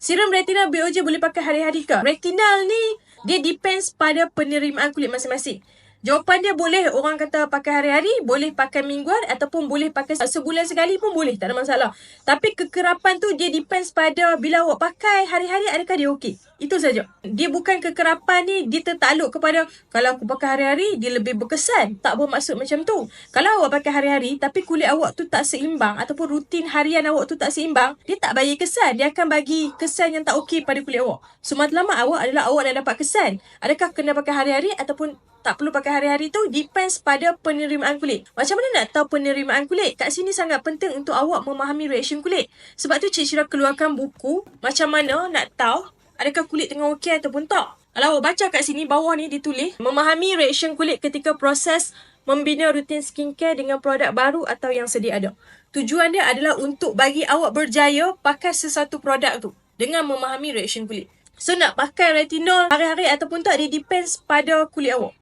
Serum retinal BOJ boleh pakai hari-hari ke? Retinal ni dia depends pada penerimaan kulit masing-masing. Jawapan dia boleh orang kata pakai hari-hari, boleh pakai mingguan ataupun boleh pakai sebulan sekali pun boleh, tak ada masalah. Tapi kekerapan tu dia depends pada bila awak pakai hari-hari adakah dia okey. Itu saja. Dia bukan kekerapan ni dia tertakluk kepada kalau aku pakai hari-hari dia lebih berkesan. Tak bermaksud macam tu. Kalau awak pakai hari-hari tapi kulit awak tu tak seimbang ataupun rutin harian awak tu tak seimbang, dia tak bagi kesan. Dia akan bagi kesan yang tak okey pada kulit awak. So matlamat awak adalah awak dah dapat kesan. Adakah kena pakai hari-hari ataupun tak perlu pakai hari-hari tu depends pada penerimaan kulit. Macam mana nak tahu penerimaan kulit? Kat sini sangat penting untuk awak memahami reaction kulit. Sebab tu Cik Syirah keluarkan buku macam mana nak tahu adakah kulit tengah okey ataupun tak. Kalau awak baca kat sini bawah ni ditulis memahami reaction kulit ketika proses membina rutin skincare dengan produk baru atau yang sedia ada. Tujuan dia adalah untuk bagi awak berjaya pakai sesuatu produk tu dengan memahami reaction kulit. So nak pakai retinol hari-hari ataupun tak dia depends pada kulit awak.